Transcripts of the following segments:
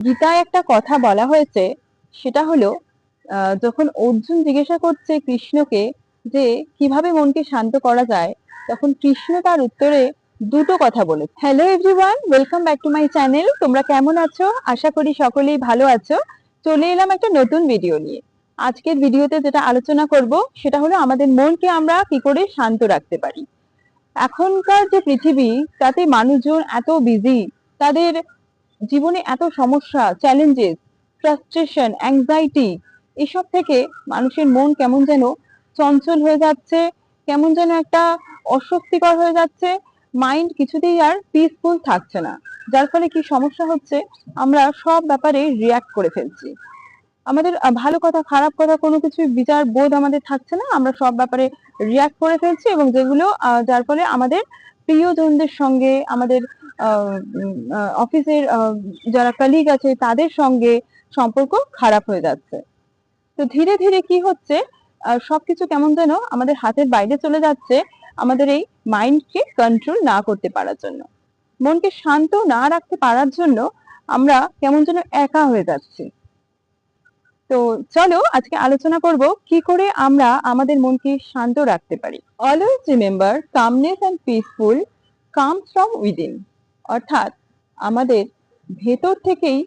গীতায় একটা কথা বলা হয়েছে, সেটা হলো যখন অর্জুন জিজ্ঞাসা করছে কৃষ্ণকে যে কীভাবে মনকে শান্ত করা যায়, তখন কৃষ্ণ তার উত্তরে দুটো কথা বলে hello everyone welcome back to my channel তোমরা কেমন আছো? আশা করি সকলেই ভালো আছো। চলে এলাম একটা নতুন ভিডিও নিয়ে। আজকের ভিডিওতে যেটা আলোচনা করব, সেটা হলো আমাদের মনকে আমরা কি করে শান্ত রাখতে পারি। এখনকার যে পৃথিবী, তাতে মানুষজন এত বিজি তাদের জীবনে এত সমস্যা চ্যালেঞ্জেস ফ্রাস্ট্রেশন অ্যাংজাইটি এসব থেকে মানুষের মন কেমন যেন চঞ্চল হয়ে যাচ্ছে, কেমন যেন একটা অস্বস্তিকর হয়ে যাচ্ছে মাইন্ড কিছুতেই আর পিসফুল থাকছে না। যার ফলে কি সমস্যা হচ্ছে? আমরা সব ব্যাপারে রিয়াক্ট করে ফেলছি। আমাদের ভালো কথা, খারাপ কথা কোনো কিছু বিচার বোধ আমাদের থাকছে না। আমরা সব ব্যাপারে রিয়াক্ট করে ফেলছি এবং যেগুলো যার ফলে আমাদের প্রিয়জনদের সঙ্গে, আমাদের অফিসের যারা কালিগ আছে, তাদের সঙ্গে সম্পর্ক খারাপ হয়ে যাচ্ছে। তো ধীরে ধীরে কি হচ্ছে সবকিছু কেমন যেন আমাদের হাতের বাইরে চলে যাচ্ছে, আমাদের এই মাইন্ডকে কন্ট্রোল না করতে পারার জন্য। মনকে শান্ত না রাখতে পারার জন্য আমরা কেমন যেন একা হয়ে যাচ্ছি। তো চলো আজকে আলোচনা করব কি করে আমরা আমাদের মনকে শান্ত রাখতে পারি। Always remember calmness and peaceful comes from within অর্থাৎ আমাদের ভেতর থেকেই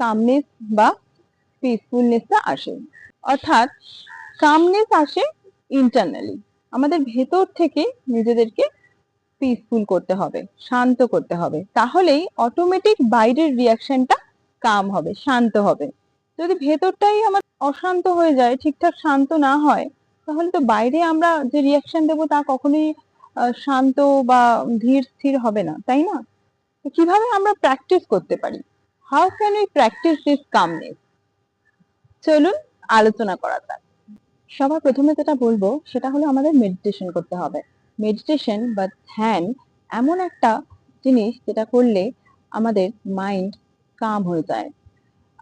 কামনেস বা পিসফুলনেসটা আসে। অর্থাৎ কামনেস আসে ইন্টারনালি আমাদের ভেতর থেকে নিজেদেরকে পিসফুল করতে হবে, শান্ত করতে হবে। তাহলেই অটোমেটিক বাইরের রিয়াকশনটা কাম হবে, শান্ত হবে। যদি ভেতরটাই আমার অশান্ত হয়ে যায়, ঠিকঠাক শান্ত না হয়, তাহলে তো বাইরে আমরা যে রিয়াকশন দেবো তা কখনোই শান্ত বা ধীর স্থির হবে না, তাই না? কীভাবে আমরা প্র্যাকটিস করতে পারি? How can we practice this calmness চলুন আলোচনা করা যাক। সবার প্রথমে যেটা বলব, সেটা হলো আমাদের মেডিটেশন করতে হবে। মেডিটেশন বা ধ্যান এমন একটা জিনিস যেটা করলে আমাদের মাইন্ড কাম হয়ে যায়।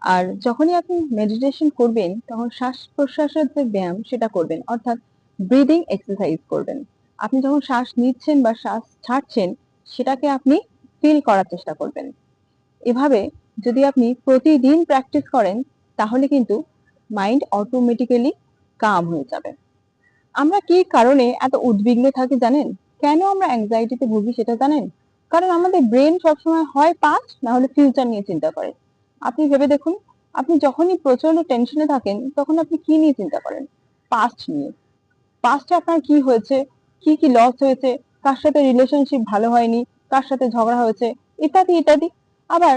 আর যখনই আপনি মেডিটেশন করবেন, তখন শ্বাস প্রশ্বাসের যে ব্যায়াম, সেটা করবেন। অর্থাৎ ব্রিদিং এক্সারসাইজ করবেন। আপনি যখন শ্বাস নিচ্ছেন বা শ্বাস ছাড়ছেন, সেটাকে আপনি ফিল করার চেষ্টা করবেন। এভাবে যদি আপনি প্রতিদিন প্র্যাকটিস করেন, তাহলে কিন্তু মাইন্ড অটোমেটিক্যালি কাম হয়ে যাবে। আমরা কি কারণে এত উদ্বিগ্ন থাকি জানেন? কেন আমরা অ্যাংজাইটিতে ভুগি সেটা জানেন? কারণ আমাদের ব্রেন সবসময় হয় পাস্ট না হলে ফিউচার নিয়ে চিন্তা করে। আপনি ভেবে দেখুন, আপনি যখনই প্রচণ্ড টেনশনে থাকেন, তখন আপনি কি নিয়ে চিন্তা করেন? পাস্ট নিয়ে। পাস্টে আপনার কি হয়েছে? কি কি লস হয়েছে? কার সাথে রিলেশনশিপ ভালো হয়নি? কার সাথে ঝগড়া হয়েছে? ইত্যাদি ইত্যাদি। আবার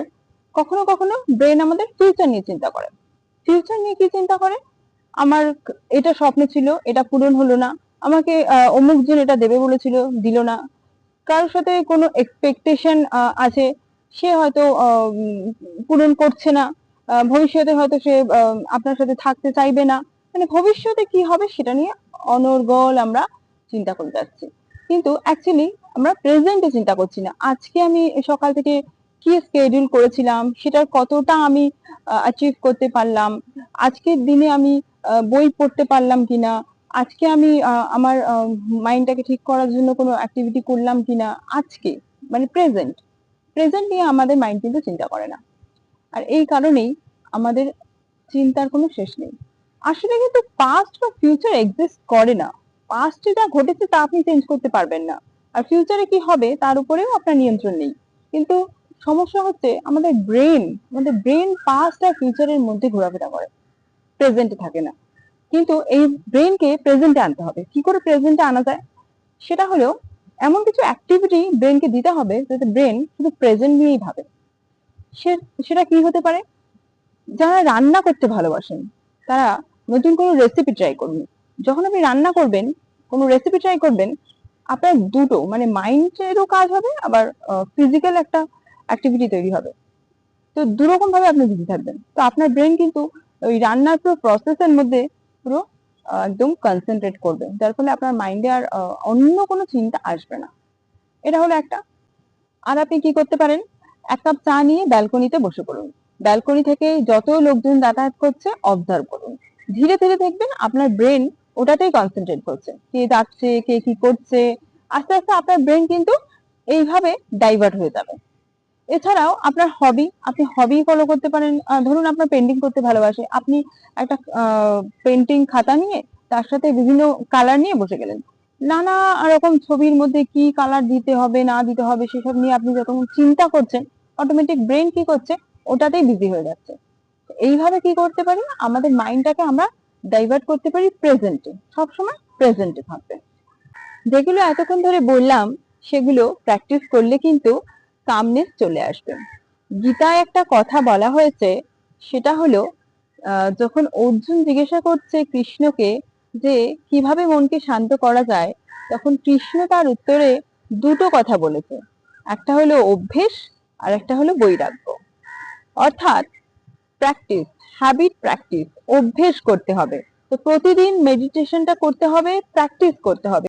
কখনো কখনো ব্রেন আমাদের ফিউচার নিয়ে চিন্তা করে। ফিউচার নিয়ে কি চিন্তা করে? আমার এটা স্বপ্ন ছিল, এটা পূরণ হলো না। আমাকে অমুক জন এটা দেবে বলেছিল, দিল না। কারোর সাথে কোনো এক্সপেকটেশন আছে সে হয়তো পূরণ করছে না। ভবিষ্যতে হয়তো সে আপনার সাথে থাকতে চাইবে না। মানে ভবিষ্যতে কি হবে সেটা নিয়ে অনর্গল আমরা চিন্তা করে যাচ্ছি। কিন্তু অ্যাকচুয়ালি আমরা প্রেজেন্টে চিন্তা করছি না। আজকে আমি সকাল থেকে কি স্কেডিউল করেছিলাম, সেটার কতটা আমি অ্যাচিভ করতে পারলাম, আজকের দিনে আমি বই পড়তে পারলাম কিনা, আজকে আমি আমার মাইন্ডটাকে ঠিক করার জন্য কোনো অ্যাক্টিভিটি করলাম কিনা, আজকে মানে প্রেজেন্ট প্রেজেন্ট নিয়ে আমাদের মাইন্ড কিন্তু চিন্তা করে না। আর এই কারণেই আমাদের চিন্তার কোনো শেষ নেই। আসলে কিন্তু পাস্ট বা ফিউচার এক্সিস্ট করে না। পাস্টে যা ঘটেছে তা আপনি চেঞ্জ করতে পারবেন না। আর ফিউচারে কি হবে তার উপরেও আপনার নিয়ন্ত্রণ নেই। কিন্তু সমস্যা হচ্ছে আমাদের ব্রেন আমাদের ব্রেন পাস্ট আর ফিউচারের মধ্যে ঘোরাফেরা করে। প্রেজেন্টে থাকে না। কিন্তু এই ব্রেনকে প্রেজেন্টে আনতে হবে। কি করে প্রেজেন্টে আনা যায়? সেটা হলো এমন কিছু অ্যাক্টিভিটি ব্রেনকে দিতে হবে যাতে ব্রেন শুধু প্রেজেন্ট নিয়েই ভাবে। সেটা কি হতে পারে? যারা রান্না করতে ভালোবাসেন, তারা নতুন কোনো রেসিপি ট্রাই করুন। যখন আপনি রান্না করবেন, কোনো রেসিপি ট্রাই করবেন, আপনার দুটো মানে মাইন্ডেরও কাজ হবে, আবার ফিজিক্যাল একটা অ্যাক্টিভিটি তৈরি হবে। তো দুরকম ভাবে আপনি বিজি থাকবেন। তো আপনার ব্রেন কিন্তু ওই রান্নার পুরো প্রসেসের মধ্যে পুরো একদম কনসেন্ট্রেট করবে। যার ফলে আপনার মাইন্ডে আর অন্য কোনো চিন্তা আসবে না। এটা হলো একটা। আর আপনি কি করতে পারেন? এক কাপ চা নিয়ে ব্যালকনিতে বসে পড়ুন। ব্যালকনি থেকে যত লোকজন যাতায়াত করছে অবজার্ভ করুন। ধীরে ধীরে দেখবেন আপনার ব্রেন ওটাতেই কনসেন্ট্রেট করছে। কে যাচ্ছে, কে কি করছে, আস্তে আস্তে আপনার ব্রেন কিন্তু এইভাবে ডাইভার্ট হয়ে যাবে। এছাড়াও আপনার হবি আপনি হবি ফলো করতে পারেন। ধরুন আপনার পেন্টিং করতে ভালোবাসে। আপনি একটা পেন্টিং খাতা নিয়ে তার সাথে বিভিন্ন কালার নিয়ে বসে গেলেন। নানা রকম ছবির মধ্যে কি কালার দিতে হবে, না দিতে হবে, সেসব নিয়ে আপনি যখন চিন্তা করছেন অটোমেটিক ব্রেন কি করছে? ওটাতেই বিজি হয়ে যাচ্ছে। এইভাবে কি করতে পারি? আমাদের মাইন্ডটাকে আমরা ডাইভার্ট করতে পারি প্রেজেন্টে সবসময় প্রেজেন্টে থাকবে। যেগুলো এতক্ষণ ধরে বললাম, সেগুলো প্র্যাকটিস করলে কিন্তু কামনেস চলে আসবে। গীতায় একটা কথা বলা হয়েছে, সেটা হলো যখন অর্জুন জিজ্ঞাসা করছে কৃষ্ণকে যে কীভাবে মনকে শান্ত করা যায়, তখন কৃষ্ণ তার উত্তরে দুটো কথা বলেছে। একটা হলো অভ্যেস, আর একটা হলো বৈরাগ্য। অর্থাৎ প্র্যাকটিস হ্যাবিট প্র্যাকটিস অভ্যেস করতে হবে। তো প্রতিদিন মেডিটেশনটা করতে হবে প্র্যাকটিস করতে হবে।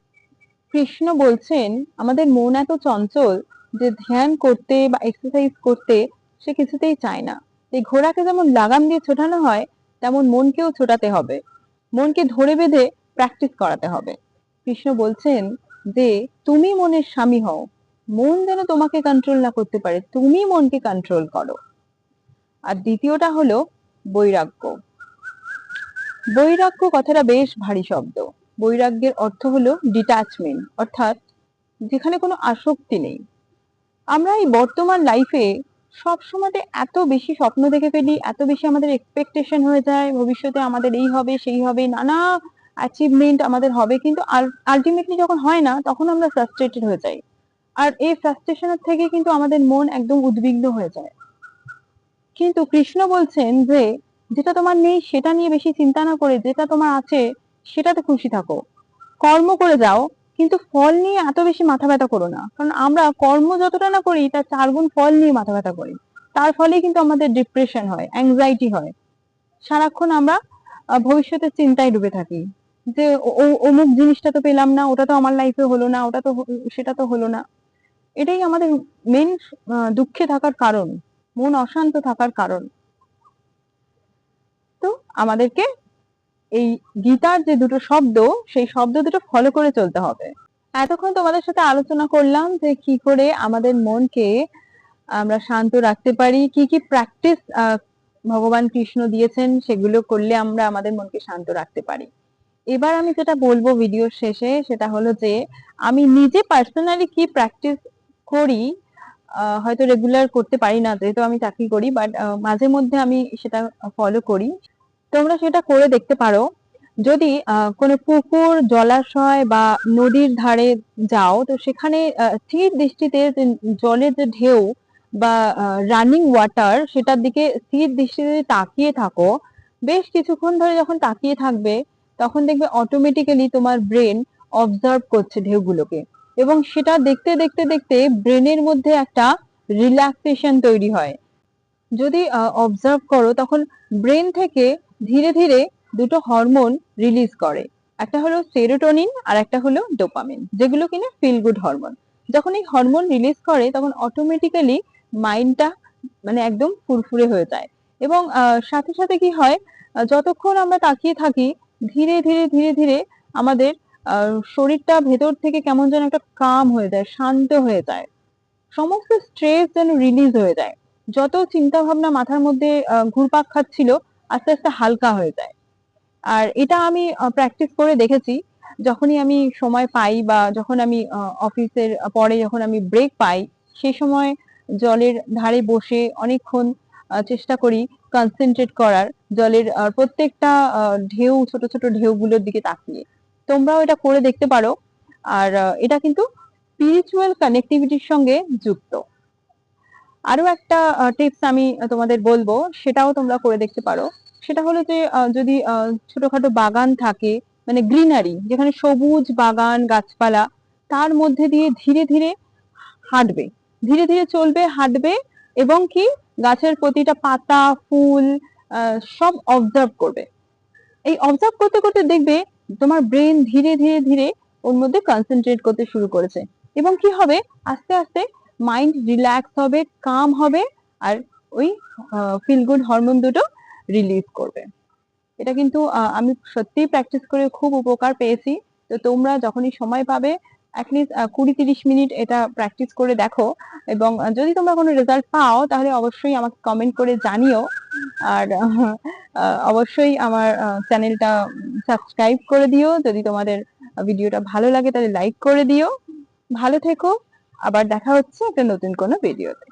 কৃষ্ণ বলছেন, আমাদের মন এত চঞ্চল যে ধ্যান করতে বা এক্সারসাইজ করতে সে কিছুতেই চায় না। এই ঘোড়াকে যেমন লাগাম দিয়ে ছোটানো হয়, তেমন মনকেও ছোটাতে হবে। মনকে ধরে বেঁধে প্র্যাকটিস করাতে হবে। কৃষ্ণ বলছেন যে, তুমি মনের স্বামী হও। মন যেন তোমাকে কন্ট্রোল না করতে পারে, তুমি মনকে কন্ট্রোল করো। আর দ্বিতীয়টা হলো বৈরাগ্য। বৈরাগ্য কথাটা বেশ ভারী শব্দ। বৈরাগ্যের অর্থ হলো ডিটাচমেন্ট অর্থাৎ যেখানে কোনো আসক্তি নেই। আমরা এই বর্তমান লাইফে সব সময় এত বেশি স্বপ্ন দেখে ফেলি, এত বেশি আমাদের এক্সপেকটেশন হয়ে যায়, ভবিষ্যতে আমাদের এই হবে, সেই হবে, নানা অ্যাচিভমেন্ট আমাদের হবে, কিন্তু আলটিমেটলি যখন হয় না, তখন আমরা ফ্রাস্ট্রেটেড হয়ে যাই। আর এই ফ্রাস্ট্রেশনের থেকে কিন্তু আমাদের মন একদম উদ্বিগ্ন হয়ে যায়। কিন্তু কৃষ্ণ বলছেন যে, যেটা তোমার নেই, সেটা নিয়ে বেশি চিন্তা না করে, যেটা তোমার আছে, সেটাতে খুশি থাকো। কর্ম করে যাও কিন্তু ফল নিয়ে এত বেশি মাথা ব্যথা করো না। কারণ আমরা কর্ম যতটা না করি, তার চার গুণ ফল নিয়ে মাথা ব্যথা করি। তার ফলে কিন্তু আমাদের ডিপ্রেশন হয় অ্যাংজাইটি হয়। সারাক্ষণ আমরা ভবিষ্যতের চিন্তায় ডুবে থাকি। যে অমুক জিনিসটা তো পেলাম না, ওটা তো আমার লাইফে হলো না, ওটা তো সেটা তো হলো না। এটাই আমাদের মেন দুঃখে থাকার কারণ, মন অশান্ত থাকার কারণ। তো আমাদেরকে এই গীতার যে দুটো শব্দ, সেই শব্দ দুটো ফলো করে চলতে হবে। এতক্ষণ তোমাদের সাথে আলোচনা করলাম যে কি করে আমাদের মনকে আমরা শান্ত রাখতে পারি, কি কি প্র্যাকটিস ভগবান কৃষ্ণ দিয়েছেন, সেগুলো করলে আমরা আমাদের মনকে শান্ত রাখতে পারি। এবার আমি যেটা বলব ভিডিওর শেষে, সেটা হলো যে, আমি নিজে পার্সোনালি কি প্র্যাকটিস করি হয়তো রেগুলার করতে পারি না, যেহেতু আমি চাকরি করি বাট মাঝে মধ্যে আমি সেটা ফলো করি। তোমরা সেটা করে দেখতে পারো। যদি কোনো পুকুর, জলাশয় বা নদীর ধারে যাও, তো সেখানে স্থির দৃষ্টিতে জলের যে ঢেউ বা রানিং ওয়াটার সেটার দিকে স্থির দৃষ্টিতে তাকিয়ে থাকো। বেশ কিছুক্ষণ ধরে যখন তাকিয়ে থাকবে, তখন দেখবে অটোমেটিক্যালি তোমার ব্রেন অবজার্ভ করছে ঢেউগুলোকে। এবং সেটা দেখতে দেখতে দেখতে ব্রেনের মধ্যে একটা রিল্যাক্সেশন তৈরি হয়। যদি অবজার্ভ করো, তখন ব্রেন থেকে ধীরে ধীরে দুটো হরমোন রিলিজ করে। একটা হলো সেরোটোনিন আর একটা হলো ডোপামিন যেগুলো কিনা ফিল গুড হরমোন যখন এই হরমোন রিলিজ করে, তখন অটোমেটিক্যালি মাইন্ডটা মানে একদম ফুরফুরে হয়ে যায়। এবং সাথে সাথে কি হয় যতক্ষণ আমরা তাকিয়ে থাকি, ধীরে ধীরে ধীরে ধীরে আমাদের শরীরটা ভেতর থেকে কেমন যেন একটা কাম হয়ে যায়, শান্ত হয়ে যায়। সমস্ত স্ট্রেস যেন রিলিজ হয়ে যায়। যত চিন্তা ভাবনা মাথার মধ্যে ঘুরপাক খাচ্ছিল আস্তে আস্তে হালকা হয়ে যায়। আর এটা আমি প্র্যাকটিস করে দেখেছি। যখনই আমি সময় পাই বা যখন আমি অফিসের পরে যখন আমি ব্রেক পাই সেই সময় জলের ধারে বসে অনেকক্ষণ চেষ্টা করি কনসেন্ট্রেট করার, জলের প্রত্যেকটা ঢেউ, ছোট ছোট ঢেউগুলোর দিকে তাকিয়ে। তোমরাও এটা করে দেখতে পারো। আর এটা কিন্তু স্পিরিচুয়াল কানেক্টিভিটির সঙ্গে যুক্ত। আরও একটা টিপস আমি তোমাদের বলব, সেটাও তোমরা করে দেখতে পারো। সেটা হলো যে যদি ছোটখাটো বাগান থাকে মানে গ্রিনারি, যেখানে সবুজ বাগান, গাছপালা, তার মধ্যে দিয়ে ধীরে ধীরে হাঁটবে। ধীরে ধীরে চলবে, হাঁটবে, এবং কি গাছের প্রতিটা পাতা, ফুল সব অবজার্ভ করবে। এই অবজার্ভ করতে করতে দেখবে, তোমার ব্রেন ধীরে ধীরে ধীরে ওর মধ্যে কনসেন্ট্রেট করতে শুরু করেছে। এবং কি হবে? আস্তে আস্তে মাইন্ড রিল্যাক্স হবে কাম হবে আর ওই ফিল গুড হরমোন দুটো রিলিজ করবে। এটা কিন্তু আমি সত্যিই প্র্যাকটিস করে খুব উপকার পেয়েছি। তো তোমরা যখনই সময় পাবে অ্যাটলিস্ট কুড়ি তিরিশ মিনিট এটা প্র্যাকটিস করে দেখো এবং যদি তোমরা কোনো রেজাল্ট পাও, তাহলে অবশ্যই আমাকে কমেন্ট করে জানিও। আর অবশ্যই আমার চ্যানেলটা সাবস্ক্রাইব করে দিও। যদি তোমাদের ভিডিওটা ভালো লাগে, তাহলে লাইক করে দিও। ভালো থেকো। আবার দেখা হচ্ছে একটা নতুন কোনো ভিডিওতে